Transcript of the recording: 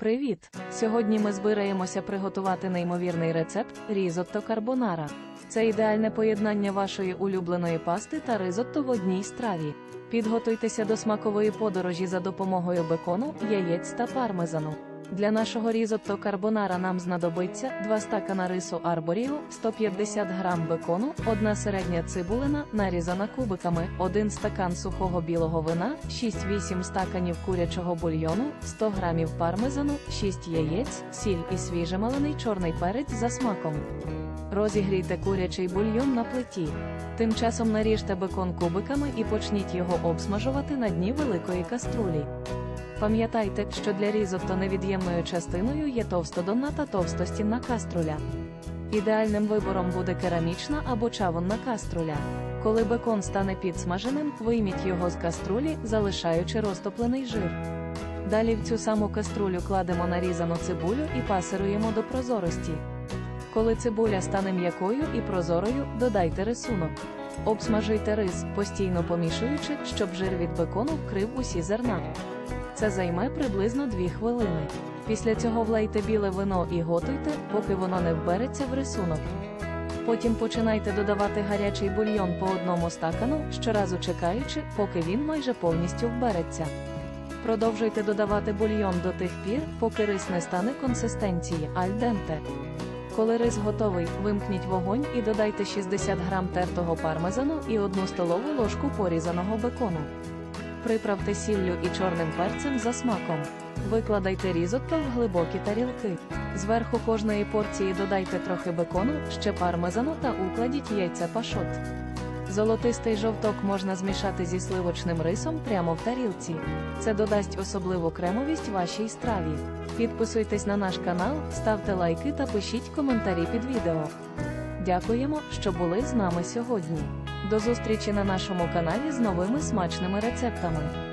Привіт! Сьогодні ми збираємося приготувати неймовірний рецепт різотто карбонара. Це ідеальне поєднання вашої улюбленої пасти та ризотто в одній страві. Підготуйтеся до смакової подорожі за допомогою бекону, яєць та пармезану. Для нашого різотто карбонара нам знадобиться 2 стакана рису арборіо, 150 грам бекону, 1 середня цибулина, нарізана кубиками, 1 стакан сухого білого вина, 6-8 стаканів курячого бульйону, 100 грамів пармезану, 6 яєць, сіль і свіжемалений чорний перець за смаком. Розігрійте курячий бульйон на плиті. Тим часом наріжте бекон кубиками і почніть його обсмажувати на дні великої каструлі. Пам'ятайте, що для різотто невід'ємною частиною є товстодонна та товстостінна каструля. Ідеальним вибором буде керамічна або чавунна каструля. Коли бекон стане підсмаженим, вийміть його з каструлі, залишаючи розтоплений жир. Далі в цю саму каструлю кладемо нарізану цибулю і пасируємо до прозорості. Коли цибуля стане м'якою і прозорою, додайте рисунок. Обсмажуйте рис, постійно помішуючи, щоб жир від бекону вкрив усі зерна. Це займе приблизно 2 хвилини. Після цього влейте біле вино і готуйте, поки воно не вбереться в рисунок. Потім починайте додавати гарячий бульйон по одному стакану, щоразу чекаючи, поки він майже повністю вбереться. Продовжуйте додавати бульйон до тих пір, поки рис не стане консистенції аль денте. Коли рис готовий, вимкніть вогонь і додайте 60 грам тертого пармезану і 1 столову ложку порізаного бекону. Приправте сіллю і чорним перцем за смаком. Викладайте різотто в глибокі тарілки. Зверху кожної порції додайте трохи бекону, ще пармезану та укладіть яйце пашот. Золотистий жовток можна змішати зі сливочним рисом прямо в тарілці. Це додасть особливу кремовість вашій страві. Підписуйтесь на наш канал, ставте лайки та пишіть коментарі під відео. Дякуємо, що були з нами сьогодні. До зустрічі на нашому каналі з новими смачними рецептами.